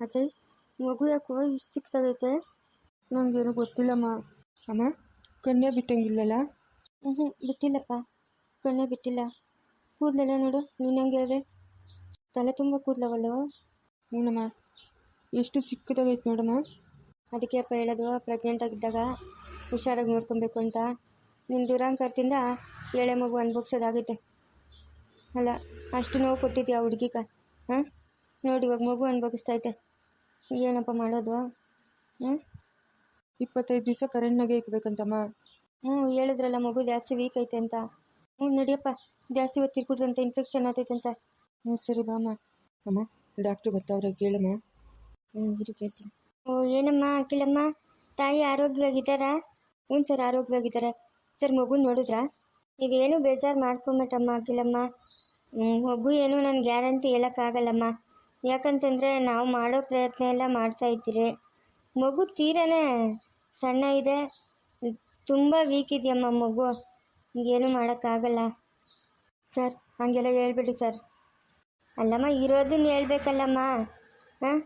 ಅಜಯ್ ಮಗು ಯಾಕೋ ಇಷ್ಟು ಚಿಕ್ಕದಾಗೈತೆ? ನನಗೇನು ಗೊತ್ತಿಲ್ಲಮ್ಮ ಅಮ್ಮ ಕನ್ಯಾ ಬಿಟ್ಟಂಗಿಲ್ಲಲ್ಲ? ಹ್ಞೂ ಬಿಟ್ಟಿಲ್ಲಪ್ಪ. ಕಣ್ಣೇ ಬಿಟ್ಟಿಲ್ಲ. ಕೂದಲೆಲ್ಲ ನೋಡು ನೀನಂಗೆ ಇದೆ ತಲೆ ತುಂಬ ಕೂದಲವಲ್ಲೋ? ಹ್ಞೂನಮ್ಮ ಎಷ್ಟು ಚಿಕ್ಕದಾಗೈತೆ ನೋಡಮ್ಮ. ಅದಕ್ಕೆ ಅಪ್ಪ ಹೇಳೋದು ಪ್ರೆಗ್ನೆಂಟ್ ಆಗಿದ್ದಾಗ ಹುಷಾರಾಗಿ ನೋಡ್ಕೊಬೇಕು ಅಂತ. ನಿನ್ನ ದುರಾಂಕಾರದಿಂದ ಎಳೆ ಮಗು ಅನ್ಭೋಗ್ಸೋದಾಗೈತೆ ಅಲ್ಲ ಅಷ್ಟು ನೋವು ಕೊಟ್ಟಿದ್ಯಾ ಹುಡುಗಿಗ ಹಾಂ? ನೋಡಿ ಇವಾಗ ಮಗು ಅನ್ಭೋಗಿಸ್ತೈತೆ ಏನಪ್ಪ ಮಾಡೋದು? ಹ್ಞೂ ಇಪ್ಪತ್ತೈದು ದಿವಸ ಕರೆಂಟ್ನಾಗೆ ಇಕ್ಬೇಕಂತಮ್ಮ. ಹ್ಞೂ ಹೇಳಿದ್ರಲ್ಲ ಮಗು ಜಾಸ್ತಿ ವೀಕ್ ಐತೆ ಅಂತ. ಹ್ಞೂ ನಡಿಯಪ್ಪ. ಜಾಸ್ತಿ ಹೊತ್ತು ತಿರ್ಕೊಡ್ದಂತೆ ಇನ್ಫೆಕ್ಷನ್ ಆತೈತಂತೆ ಹ್ಞೂ ಸರಿ ಬಾಮ್ಮ. ಅಮ್ಮ ಡಾಕ್ಟ್ರು ಬರ್ತಾವ್ರೆ ಕೇಳಮ್ಮ. ಹ್ಞೂ ಇರು ಕೇಳ್ತೀನಿ. ಓ ಏನಮ್ಮ ಅಖಿಲಮ್ಮ? ತಾಯಿ ಆರೋಗ್ಯವಾಗಿದ್ದಾರಾ? ಹ್ಞೂ ಸರ್ ಆರೋಗ್ಯವಾಗಿದ್ದಾರೆ. ಸರ್ ಮಗು ನೋಡಿದ್ರಾ? ನೀವೇನು ಬೇಜಾರು ಮಾಡ್ಕೊಂಬಿಟ್ಟಮ್ಮ ಅಖಿಲಮ್ಮ. ಹ್ಞೂ ಮಗು ಏನು ನಾನು ಗ್ಯಾರಂಟಿ ಹೇಳೋಕ್ಕಾಗಲ್ಲಮ್ಮ. ಯಾಕಂತಂದರೆ ನಾವು ಮಾಡೋ ಪ್ರಯತ್ನ ಎಲ್ಲ ಮಾಡ್ತಾ ಇದ್ದೀರಿ. ಮಗು ತೀರನೇ ಸಣ್ಣ ಇದೆ. ತುಂಬ ವೀಕ್ ಇದೆಯಮ್ಮ ಮಗು. ಏನು ಮಾಡೋಕ್ಕಾಗಲ್ಲ. ಸರ್, ಹಾಗೆಲ್ಲ ಹೇಳ್ಬಿಡಿ ಸರ್. ಅಲ್ಲಮ್ಮ, ಇರೋದನ್ನ ಹೇಳ್ಬೇಕಲ್ಲಮ್ಮ. ಹಾಂ?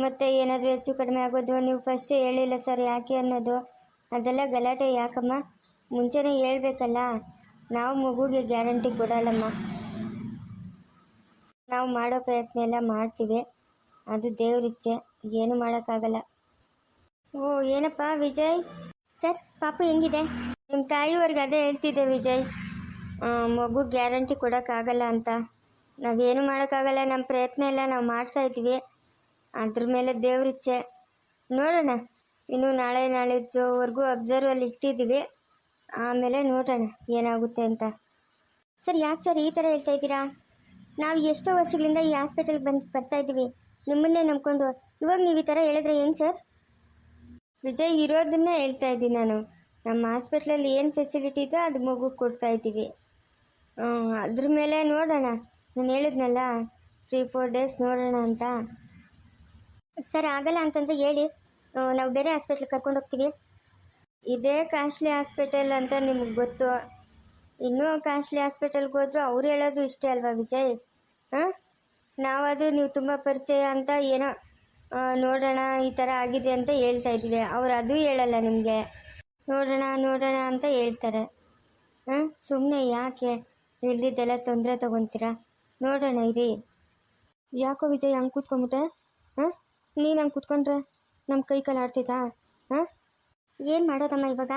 ಮತ್ತೆ ಏನಾದರೂ ಹೆಚ್ಚು ಕಡಿಮೆ ಆಗೋದು ನೀವು ಫಸ್ಟೇ ಹೇಳಿಲ್ಲ ಸರ್ ಯಾಕೆ ಅನ್ನೋದು. ಅದೆಲ್ಲ ಗಲಾಟೆ ಯಾಕಮ್ಮ? ಮುಂಚೆನೇ ಹೇಳ್ಬೇಕಲ್ಲ. ನಾವು ಮಗುಗೆ ಗ್ಯಾರಂಟಿ ಕೊಡಲ್ಲಮ್ಮ. ನಾವು ಮಾಡೋ ಪ್ರಯತ್ನ ಎಲ್ಲ ಮಾಡ್ತೀವಿ. ಅದು ದೇವ್ರಿಚ್ಛೆ ಏನು ಮಾಡೋಕ್ಕಾಗಲ್ಲ. ಓ, ಏನಪ್ಪ ವಿಜಯ್? ಸರ್, ಪಾಪ ಹೆಂಗಿದೆ? ನಿಮ್ಮ ತಾಯಿಯವ್ರಿಗೆ ಅದೇ ಹೇಳ್ತಿದ್ದೆ ವಿಜಯ್. ಮಗು ಗ್ಯಾರಂಟಿ ಕೊಡೋಕ್ಕಾಗಲ್ಲ ಅಂತ. ನಾವೇನು ಮಾಡೋಕ್ಕಾಗಲ್ಲ. ನಮ್ಮ ಪ್ರಯತ್ನ ಎಲ್ಲ ನಾವು ಮಾಡ್ತಾ ಇದ್ವಿ. ಅದ್ರ ಮೇಲೆ ದೇವ್ರಿಚ್ಛೆ ನೋಡೋಣ. ಇನ್ನು ನಾಳೆ ನಾಳಿದ್ದುವರೆಗೂ ಅಬ್ಸರ್ವಲ್ಲಿ ಇಟ್ಟಿದ್ದೀವಿ. ಆಮೇಲೆ ನೋಡೋಣ ಏನಾಗುತ್ತೆ ಅಂತ. ಸರ್, ಯಾಕೆ ಸರ್ ಈ ಥರ ಹೇಳ್ತಾ ಇದ್ದೀರಾ? ನಾವು ಎಷ್ಟೋ ವರ್ಷಗಳಿಂದ ಈ ಹಾಸ್ಪಿಟಲ್ಗೆ ಬಂದು ಬರ್ತಾ ಇದ್ದೀವಿ. ನಿಮ್ಮನ್ನೇ ನಂಬ್ಕೊಂಡು. ಇವಾಗ ನೀವು ಈ ಥರ ಹೇಳಿದ್ರೆ ಏನು ಸರ್? ವಿಜಯ್ ಇರೋದನ್ನ ಹೇಳ್ತಾ ಇದ್ದೀನಿ ನಾನು. ನಮ್ಮ ಹಾಸ್ಪಿಟ್ಲಲ್ಲಿ ಏನು ಫೆಸಿಲಿಟಿ ಇದೆ ಅದು ಮಗು ಕೊಡ್ತಾ ಇದ್ದೀವಿ. ಅದ್ರ ಮೇಲೆ ನೋಡೋಣ. ನಾನು ಹೇಳಿದ್ನಲ್ಲ ತ್ರೀ ಫೋರ್ ಡೇಸ್ ನೋಡೋಣ ಅಂತ. ಸರ್ ಆಗಲ್ಲ ಅಂತಂದರೆ ಹೇಳಿ. ನಾವು ಬೇರೆ ಹಾಸ್ಪಿಟ್ಲಿಗೆ ಕರ್ಕೊಂಡು ಹೋಗ್ತೀವಿ. ಇದೇ ಕಾಸ್ಟ್ಲಿ ಹಾಸ್ಪಿಟಲ್ ಅಂತ ನಿಮಗೆ ಗೊತ್ತು. ಇನ್ನೂ ಕಾಸ್ಟ್ಲಿ ಹಾಸ್ಪಿಟಲ್ಗೆ ಹೋದ್ರು ಅವ್ರು ಹೇಳೋದು ಇಷ್ಟೇ ಅಲ್ವಾ ವಿಜಯ್? ನಾವಾದರೂ ನೀವು ತುಂಬ ಪರಿಚಯ ಅಂತ ಏನೋ ನೋಡೋಣ ಈ ಥರ ಆಗಿದೆ ಅಂತ ಹೇಳ್ತಾ ಇದ್ದೀವಿ. ಅವ್ರು ಅದು ಹೇಳಲ್ಲ ನಿಮಗೆ. ನೋಡೋಣ ನೋಡೋಣ ಅಂತ ಹೇಳ್ತಾರೆ. ಹಾಂ? ಸುಮ್ಮನೆ ಯಾಕೆ ಇಲ್ದಿದ್ದೆಲ್ಲ ತೊಂದರೆ ತೊಗೊತೀರಾ? ನೋಡೋಣ ಇರಿ. ಯಾಕೋ ವಿಜಯ್ ಹಂಗೆ ಕೂತ್ಕೊಂಬಿಟ್ಟೆ ಹಾಂ? ನೀನು ಹಂಗೆ ಕೂತ್ಕೊಂಡ್ರೆ ನಮ್ಮ ಕೈ ಕಾಲು ಆಡ್ತಿದ್ದಾ ಹಾಂ? ಏನು ಮಾಡೋದಮ್ಮ ಇವಾಗ?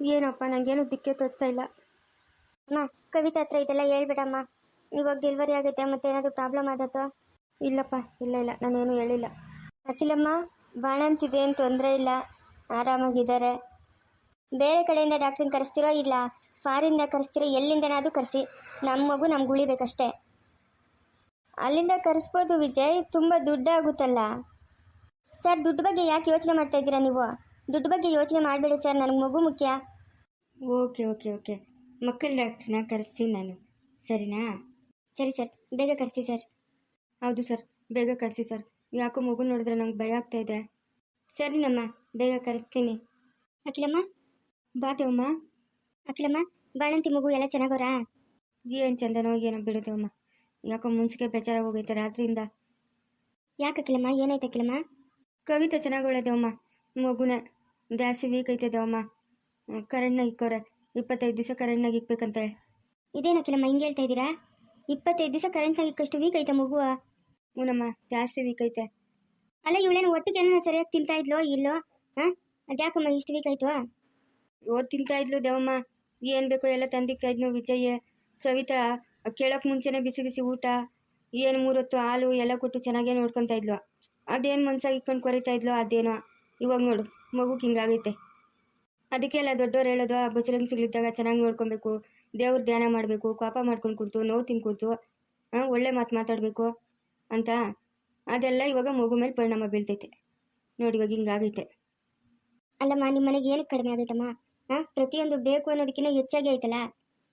ಏನಪ್ಪ ನನಗೇನು ದಿಕ್ಕೆ ತೋಚ್ತಾ ಇಲ್ಲ. ಅಮ್ಮ, ಕವಿತಾ ಹತ್ರ ಇದೆಲ್ಲ ಹೇಳ್ಬೇಡಮ್ಮ. ಇವಾಗ ಡೆಲಿವರಿ ಆಗುತ್ತೆ ಮತ್ತೆ ಏನಾದರೂ ಪ್ರಾಬ್ಲಮ್ ಆದತ್ತೋ ಇಲ್ಲಪ್ಪ, ಇಲ್ಲ ಇಲ್ಲ, ನಾನೇನು ಹೇಳಿಲ್ಲ. ಅಖಿಲಮ್ಮ ಬಾಣಂತಿದೆ ಏನು ತೊಂದರೆ ಇಲ್ಲ? ಆರಾಮಾಗಿದ್ದಾರೆ. ಬೇರೆ ಕಡೆಯಿಂದ ಡಾಕ್ಟ್ರನ್ನ ಕರೆಸ್ತಿರೋ ಇಲ್ಲ? ಫಾರಿಂದ ಕರೆಸ್ತಿರೋ ಎಲ್ಲಿಂದನಾದರೂ ಕರೆಸಿ. ನಮ್ಮ ಮಗು ನಮ್ಗೆ ಉಳಿಬೇಕಷ್ಟೇ. ಅಲ್ಲಿಂದ ಕರೆಸ್ಬೋದು ವಿಜಯ್, ತುಂಬ ದುಡ್ಡಾಗುತ್ತಲ್ಲ? ಸರ್, ದುಡ್ಡು ಬಗ್ಗೆ ಯಾಕೆ ಯೋಚನೆ ಮಾಡ್ತಾ ಇದ್ದೀರಾ ನೀವು? ದುಡ್ಡು ಬಗ್ಗೆ ಯೋಚನೆ ಮಾಡಬೇಡಿ ಸರ್, ನನಗೆ ಮಗು ಮುಖ್ಯ. Okay okay okay. ಮಕ್ಕಳ ಡಾಕ್ಟ್ರನ್ನ ಕರೆಸ್ತೀನಿ ನಾನು. ಸರಿನಾ? ಸರಿ ಸರ್ ಬೇಗ ಕರೆಸಿ ಸರ್. ಹೌದು ಸರ್ ಬೇಗ ಕರೆಸಿ ಸರ್. ಯಾಕೋ ಮಗು ನೋಡಿದ್ರೆ ನಮ್ಗೆ ಭಯ ಆಗ್ತಾ ಇದೆ. ಸರಿನಮ್ಮ ಬೇಗ ಕರೆಸ್ತೀನಿ. ಅಖಿಲಮ್ಮ? ಬಾ ದೇವಮ್ಮ. ಅಖಿಲಮ್ಮ ಬಾಣಂತಿ ಮಗು ಎಲ್ಲ ಚೆನ್ನಾಗವ್ರಾ? ಏನು ಚಂದನೋ ಏನೋ ಬಿಡುತ್ತೇವಮ್ಮ ಯಾಕೋ ಮುನ್ಸಿಗೆ ಬೇಜಾರಾಗಿ ಹೋಗೈತೆ ರಾತ್ರಿಯಿಂದ. ಯಾಕೆ ಅಖಿಲಮ್ಮ ಏನಾಯ್ತು ಅಖಿಲಮ್ಮ? ಕವಿತಾ ಚೆನ್ನಾಗವಳೆ ದೇವಮ್ಮ. ಮಗುನ ಜಾಸ್ತಿ ವೀಕ್ ಐತೆ ದೇವಮ್ಮ. ಕರೆಂಟ್ನಾಗ ಇಕ್ಕವ್ರೆ ಇಪ್ಪತ್ತೈದು ದಿವಸ ಕರೆಂಟ್ನಾಗ ಇಕ್ಬೇಕಂತೆ. ಇದೇನು ಅಖಿಲಮ್ಮ ಹಿಂಗೆ ಹೇಳ್ತಾ ಇದ್ದೀರಾ? ಇಪ್ಪತ್ತೈದು ದಿವಸ ಕರೆಂಟ್ ಹಾಕಿಕ್ಕಷ್ಟು ವೀಕ್ ಐತೆ ಮಗು. ಹ್ಞೂನಮ್ಮ ಜಾಸ್ತಿ ವೀಕ್ ಐತೆ. ಅಲ್ಲ ಇವಳೇನು ಒಟ್ಟಿಗೆ ಏನೋ ಸರಿಯಾಗಿ ತಿಂತಾ ಇದ್ಲೋ ಇಲ್ಲೋ? ಹಾಂ? ಅದ್ಯಾಕಮ್ಮ ಇಷ್ಟು ವೀಕ್ ಆಯ್ತು? ಓದ್ ತಿಂತಾ ಇದ್ಲು ದೇವಮ್ಮ. ಏನು ಬೇಕೋ ಎಲ್ಲ ತಂದಿಕ್ತಾ ಇದ್ನು ವಿಜಯ್. ಸವಿತಾ ಕೇಳೋಕೆ ಮುಂಚೆನೇ ಬಿಸಿ ಬಿಸಿ ಊಟ. ಏನು ಮೂರೊತ್ತು ಹಾಲು ಎಲ್ಲ ಕೊಟ್ಟು ಚೆನ್ನಾಗೇ ನೋಡ್ಕೊತಾ ಇದ್ಲು. ಅದೇನು ಮನ್ಸಾಗಿ ಇಟ್ಕೊಂಡು ಕೊರಿತಾ ಇದ್ಲು ಅದೇನೋ. ಇವಾಗ ನೋಡು ಮಗುಗೆ ಹಿಂಗಾಗೈತೆ. ಅದಕ್ಕೆಲ್ಲ ದೊಡ್ಡವ್ರು ಹೇಳೋದು ಬಸರಂಗ್ಸಿಗಳಿದ್ದಾಗ ಚೆನ್ನಾಗಿ ನೋಡ್ಕೊಬೇಕು. ದೇವ್ರ ಧ್ಯಾನ ಮಾಡಬೇಕು, ಕೋಪ ಮಾಡ್ಕೊಂಡು ಕೊಡ್ತು, ನೋವು ತಿನ್ಕೊಡ್ತು ಒಳ್ಳೆ ಮಾತು ಮಾತಾಡಬೇಕು ಅಂತ, ಅದೆಲ್ಲ ಇವಾಗ ಮಗು ಮೇಲೆ ಪರಿಣಾಮ ಬೀಳ್ತೈತೆ. ನೋಡಿ ಇವಾಗ ಹಿಂಗಾಗೈತೆ ಅಲ್ಲಮ್ಮ ನಿಮ್ಮ ಮನೆಗೆ ಏನಕ್ಕೆ ಕಡಿಮೆ ಆಗೈತಮ್ಮ ಹಾಂ ಪ್ರತಿಯೊಂದು ಬೇಕು ಅನ್ನೋದಕ್ಕಿಂತ ಹೆಚ್ಚಾಗಿ ಆಯ್ತಲ್ಲ?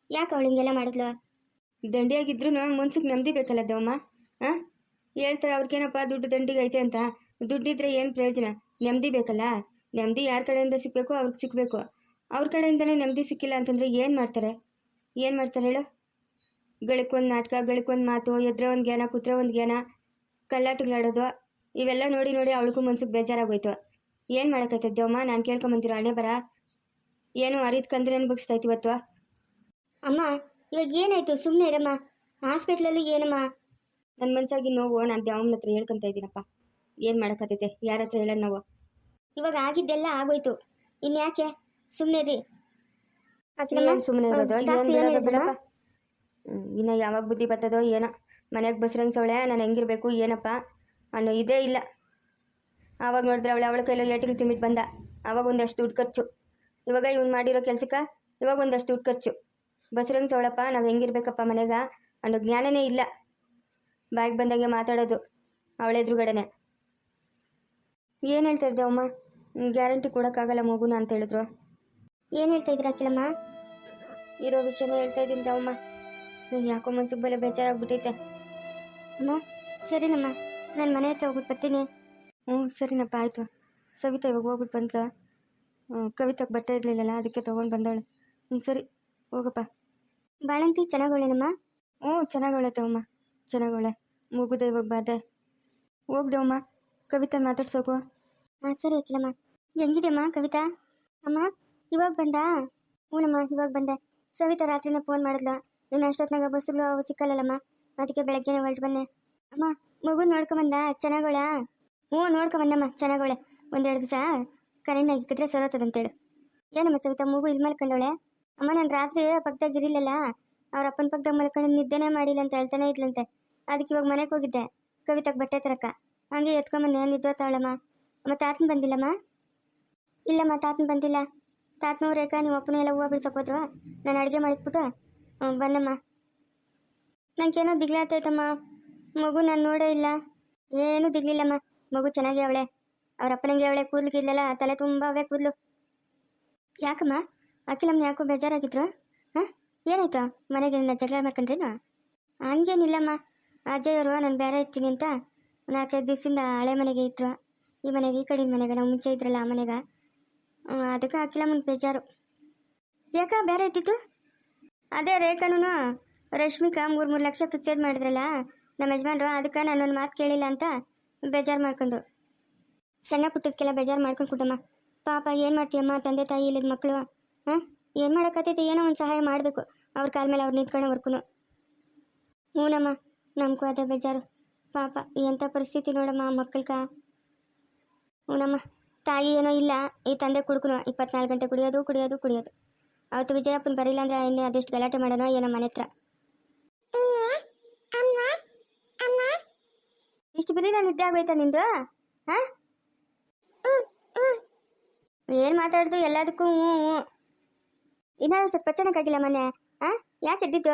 ಯಾಕೆ ಅವಳು ಹಿಂಗೆಲ್ಲ ಮಾಡಿದ್ಲು? ದಂಡಿಯಾಗಿದ್ರು ಮನ್ಸಿಗೆ ನೆಮ್ಮದಿ ಬೇಕಲ್ಲ ದೇವಮ್ಮ ಹಾಂ ಹೇಳ್ತಾರೆ ಅವ್ರಿಗೇನಪ್ಪ ದುಡ್ಡು ದಂಡಿಗೆ ಐತೆ ಅಂತ. ದುಡ್ಡಿದ್ರೆ ಏನು ಪ್ರಯೋಜನ? ನೆಮ್ಮದಿ ಬೇಕಲ್ಲ? ನೆಮ್ಮದಿ ಯಾರ ಕಡೆಯಿಂದ ಸಿಗಬೇಕು ಅವ್ರಿಗೆ ಸಿಗಬೇಕು ಅವ್ರ ಕಡೆಯಿಂದನೇ ನೆಮ್ಮದಿ ಸಿಕ್ಕಿಲ್ಲ ಅಂತಂದರೆ ಏನು ಮಾಡ್ತಾರೆ? ಏನು ಮಾಡ್ತಾರೆ ಹೇಳು? ಗಳಿಕೊಂದು ನಾಟಕ ಗಳಿಕೊಂದು ಮಾತು ಎದ್ರೆ ಒಂದು ಜ್ಞಾನ ಕುತ್ರೆ ಒಂದು ಜ್ಞಾನ ಕಲ್ಲಾಟಗಳಾಡೋದು ಇವೆಲ್ಲ ನೋಡಿ ನೋಡಿ ಅವಳಿಗೂ ಮನ್ಸಿಗೆ ಬೇಜಾರಾಗೋಯ್ತು. ಏನು ಮಾಡೋಕ್ಕೈತದ್ದಮ್ಮ ನಾನು ಕೇಳ್ಕೊಂಬಂದಿರೋ ಹಣೆ ಬರ. ಏನು ಅರಿತ್ಕಂದ್ರೆನ ಬಗ್ಸ್ತೈತಿ ಇವತ್ತು? ಅಮ್ಮ ಇವಾಗ ಏನಾಯ್ತು? ಸುಮ್ಮನೆ ಇರಮ್ಮ. ಹಾಸ್ಪಿಟ್ಲಲ್ಲಿ ಏನಮ್ಮ? ನನ್ನ ಮನ್ಸಾಗಿ ನೋವು ನಾನು ದೇವಮ್ಮನ ಹತ್ರ ಹೇಳ್ಕೊಂತ ಇದ್ದೀನಪ್ಪ. ಏನು ಮಾಡೋಕ್ಕತ್ತೈತೆ ಯಾರ ಹತ್ರ ಹೇಳೋಣ ನಾವು? ಇವಾಗ ಆಗಿದ್ದೆಲ್ಲ ಆಗೋಯ್ತು. ಇನ್ಯಾಕೆ? ಸುಮ್ಮನೆ ರೀ ಏನು ಸುಮ್ಮನೆ ಇರೋದು ಏನು ಬಿಡೋದು ಬಿಡಪ್ಪ. ಹ್ಮ್, ಇನ್ನು ಯಾವಾಗ ಬುದ್ಧಿ ಬರ್ತದೋ ಏನೋ. ಮನೆಗೆ ಬಸ್ರಂಗ್ ಸವಳೆ ನಾನು ಹೆಂಗಿರ್ಬೇಕು ಏನಪ್ಪ? ಅನ್ನೋ ಇದೇ ಇಲ್ಲ. ಆವಾಗ ನೋಡಿದ್ರೆ ಅವಳೆ ಅವಳ ಕೈಲಿ ಏಟಿಗೆ ತಿಂಬಿಟ್ಟು ಬಂದ. ಆವಾಗ ಒಂದಷ್ಟು ದುಡ್ಡು ಖರ್ಚು. ಇವಾಗ ಇವ್ನು ಮಾಡಿರೋ ಕೆಲ್ಸಕ್ಕೆ ಇವಾಗ ಒಂದಷ್ಟು ದುಡ್ಡು ಖರ್ಚು. ಬಸ್ರಂಗ್ ಸವಳಪ್ಪ ನಾವು ಹೆಂಗಿರ್ಬೇಕಪ್ಪ ಮನೆಗ ಅನ್ನೋ ಜ್ಞಾನನೇ ಇಲ್ಲ. ಬಾಯಿಗೆ ಬಂದಂಗೆ ಮಾತಾಡೋದು ಅವಳ ಎದುರುಗಡೆನೆ. ಏನು ಹೇಳ್ತಾ ಇದ್ದೆ ಅಮ್ಮ? ಗ್ಯಾರಂಟಿ ಕೊಡೋಕ್ಕಾಗಲ್ಲ ಮಗುನ ಅಂತ ಹೇಳಿದ್ರು. ಏನು ಹೇಳ್ತಾ ಇದ್ದೀರಾ ಅಖಿಲಮ್ಮ? ಇರೋ ವಿಷಯನೇ ಹೇಳ್ತಾ ಇದ್ದೀನಿ ನಂಗೆ ಯಾಕೋ ಮನ್ಸಿಗೆ ಬಲೆ ಬೇಜಾರಾಗ್ಬಿಟ್ಟೈತೆ ಅಮ್ಮ, ಸರಿನಮ್ಮ. ನಾನು ಮನೆ ಹತ್ರ ಹೋಗ್ಬಿಟ್ಟು ಬರ್ತೀನಿ. ಹ್ಞೂ, ಸರಿನಪ್ಪ, ಆಯಿತು. ಸವಿತಾ ಇವಾಗ ಹೋಗ್ಬಿಟ್ಟು ಬಂದ್ಲ. ಕವಿತಾಗೆ ಬಟ್ಟೆ ಇರಲಿಲ್ಲಲ್ಲ, ಅದಕ್ಕೆ ತೊಗೊಂಡು ಬಂದವಳು ಹ್ಞೂ, ಸರಿ, ಹೋಗಪ್ಪ. ಬಾಳಂತಿ ಚೆನ್ನಾಗವಳೇನಮ್ಮ? ಹ್ಞೂ, ಚೆನ್ನಾಗವಳೆ ತಮ್ಮ. ಚೆನ್ನಾಗವಳೆ. ಮುಗುದ ಇವಾಗ ಬಾದೆ. ಹೋಗ್ದೇವಮ್ಮ ಕವಿತಾ ಮಾತಾಡ್ಸೋಕು. ಹಾಂ, ಸರಿ ಅಖಿಲಮ್ಮ. ಹೆಂಗಿದೆಯಮ್ಮ, ಕವಿತಾ? ಅಮ್ಮ? ಇವಾಗ ಬಂದಾ? ಹ್ಞೂನಮ್ಮ ಇವಾಗ ಬಂದೆ. ಸವಿತಾ ರಾತ್ರಿನೇ ಫೋನ್ ಮಾಡಿದ್ಲ. ನೀನು ಅಷ್ಟೊತ್ತಿನಾಗ ಬಸ್ಸುಗಳು ಅವು ಸಿಕ್ಕಲ್ಲಲ್ಲಮ್ಮ? ಅದಕ್ಕೆ ಬೆಳಗ್ಗೆನೆ ಹೊರಟು ಬನ್ನೆ ಅಮ್ಮ, ಮಗು ನೋಡ್ಕೊಂಬಂದ ಚೆನ್ನಾಗೋಳ? ಹ್ಞೂ ನೋಡ್ಕೊಂಬಂದಮ್ಮ ಚೆನ್ನಾಗೋಳೆ. ಒಂದೆರಡು ದಿವಸ ಕರೆಂಟ್ ಆಗಿಕ್ಕಿದ್ರೆ ಸರೋತದಂತೇಳು. ಏನಮ್ಮ ಸವಿತಾ, ಮಗು ಇಲ್ಲಿ ಮಲ್ಕೊಂಡವಳೆ? ಅಮ್ಮ, ನಾನು ರಾತ್ರಿ ಪಕ್ಕದಾಗ ಇರಲಿಲ್ಲಲ್ಲ? ಅವ್ರ ಅಪ್ಪನ ಪಕ್ಕದಾಗ ಮಲ್ಕೊಂಡು ನಿದ್ದೆನೇ ಮಾಡಿಲ್ಲ ಅಂತ ಹೇಳ್ತಾನೆ ಇದ್ಲಂತೆ. ಅದಕ್ಕೆ ಇವಾಗ ಮನೆಗೆ ಹೋಗಿದ್ದೆ. ಕವಿತಾಗ ಬಟ್ಟೆ ತರಕ. ಹಂಗೆ ಎತ್ಕೊಂಬನ್ನೆ ನಿದ್ದೋತಾವಳಮ್ಮ ಅಮ್ಮ, ತಾತನ ಬಂದಿಲ್ಲಮ್ಮ? ಇಲ್ಲಮ್ಮ, ತಾತನ ಬಂದಿಲ್ಲ. ತಾತನೂ ರೇಖಾ ನಿಮ್ಮ ಅಪ್ಪನ ಎಲ್ಲ ಹೂವು ಬಿಡ್ಸೋಕೋದ್ರು ನಾನು ಅಡುಗೆ ಮಾಡಿಟ್ಬಿಟ್ಟು ಹ್ಮ್, ಬನ್ನಮ್ಮ. ನಂಗೇನೋ ದಿಗ್ಲಾತೈತಮ್ಮ ಮಗು ನಾನು ನೋಡೇ ಇಲ್ಲ. ಏನೂ ದಿಗ್ಲಿಲ್ಲಮ್ಮ. ಮಗು ಚೆನ್ನಾಗಿ ಅವಳೆ. ಅವ್ರ ಅಪ್ಪನಿಗೆ ಅವಳೆ ಕೂದಲು ಗಿದ್ಲಲ್ಲ ತಲೆ ತುಂಬ ಅವೇ ಕೂದಲು. ಯಾಕಮ್ಮ? ಅಖಿಲಮ್ಮ ಯಾಕೋ ಬೇಜಾರಾಗಿದ್ರು? ಹಾಂ? ಏನಾಯ್ತು? ಮನೆಗೆ ನಿನ್ನ ಜಗಳ ಮಾಡ್ಕೊಂಡ್ರೇನು? ಹಂಗೇನಿಲ್ಲಮ್ಮ. ಅಜ್ಜಯ್ಯವರು ನಾನು ಬೇರೆ ಇರ್ತೀನಿ ಅಂತ ನಾಲ್ಕೈದು ದಿವಸದಿಂದ ಹಳೆ ಮನೆಗೆ ಇದ್ರು. ಈ ಮನೆಗೆ ಈ ಕಡೆ ಮನೆಗೆ ನಾವು ಮುಂಚೆ ಇದ್ರಲ್ಲ ಆ ಮನೆಗೆ. ಅದಕ್ಕೆ ಮುಂದೆ ಬೇಜಾರು. ಯಾಕ ಬೇರೆ ಇದ್ದಿತ್ತು ಅದೇ ರೇಖಾನು ರಶ್ಮಿಕಾ ಮೂರು ಮೂರು ಲಕ್ಷ ಫಿಕ್ಸೆಡ್ ಮಾಡಿದ್ರಲ್ಲ, ನಮ್ಮ ಯಜಮಾನ್ರು, ಅದಕ್ಕೆ ನಾನೊಂದು ಮಾತು ಕೇಳಿಲ್ಲ ಅಂತ ಬೇಜಾರು ಮಾಡ್ಕೊಂಡು. ಸಣ್ಣ ಪುಟ್ಟದಕ್ಕೆಲ್ಲ ಬೇಜಾರು ಮಾಡ್ಕೊಂಡು ಕುಟಮ್ಮ. ಪಾಪ, ಏನು ಮಾಡ್ತೀಯಮ್ಮ, ತಂದೆ ತಾಯಿ ಇಲ್ಲದ ಮಕ್ಕಳು ಹಾಂ? ಏನು ಮಾಡೋಕ್ಕತ್ತೈತೆ ಏನೋ ಒಂದು ಸಹಾಯ ಮಾಡಬೇಕು. ಅವ್ರ ಕಾಲ ಮೇಲೆ ಅವ್ರು ನಿಂತ್ಕೊಳ್ಳೋವರ್ಗು ಹ್ಞೂನಮ್ಮ ನಮಗೂ ಅದೇ ಬೇಜಾರು. ಪಾಪ ಎಂಥ ಪರಿಸ್ಥಿತಿ ನೋಡಮ್ಮ ಮಕ್ಕಳ್ಕ? ಹ್ಞೂನಮ್ಮ ತಾಯಿ ಏನೋ ಇಲ್ಲ, ಈ ತಂದೆ ಕುಡ್ಕುನು, ಇಪ್ಪತ್ನಾಲ್ಕು ಗಂಟೆ ಕುಡಿಯೋದು ಕುಡಿಯೋದು ಕುಡಿಯೋದು. ಅವತ್ತು ವಿಜಯಪ್ಪನ ಬರಿಲ್ಲ ಅಂದ್ರೆ ಇನ್ನೇ ಅದೆಷ್ಟು ಗಲಾಟೆ ಮಾಡೋಣ ಏನೋ ಮನೆ ಹತ್ರ. ಇಷ್ಟು ಬಿರಿ ನಾನು ನಿದ್ದೆ ಆಗೋಯ್ತಾ ನಿಂದು? ಹಾ? ಏನು ಮಾತಾಡಿದ್ರು ಎಲ್ಲದಕ್ಕೂ ಹ್ಞೂ ಹ್ಞೂ. ಇನ್ನಾರು ಸ್ವಲ್ಪ ಚೆನ್ನಾಗಿಲ್ಲ ಮನೆ, ಹಾ? ಯಾಕೆ ಎದ್ದಿದ್ದು?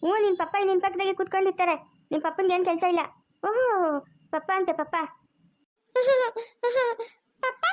ಹ್ಞೂ ನಿನ್ನ ಪಪ್ಪ ನಿನ್ನ ಪಕ್ಕದಾಗೆ ಕೂತ್ಕೊಂಡಿರ್ತಾರೆ. ನಿಮ್ಮ ಪಪ್ಪನಿಗೆ ಏನು ಕೆಲಸ ಇಲ್ಲ? ಓಹೋ ಪಪ್ಪ ಅಂತ ಪಪ್ಪ ಪಪ್ಪ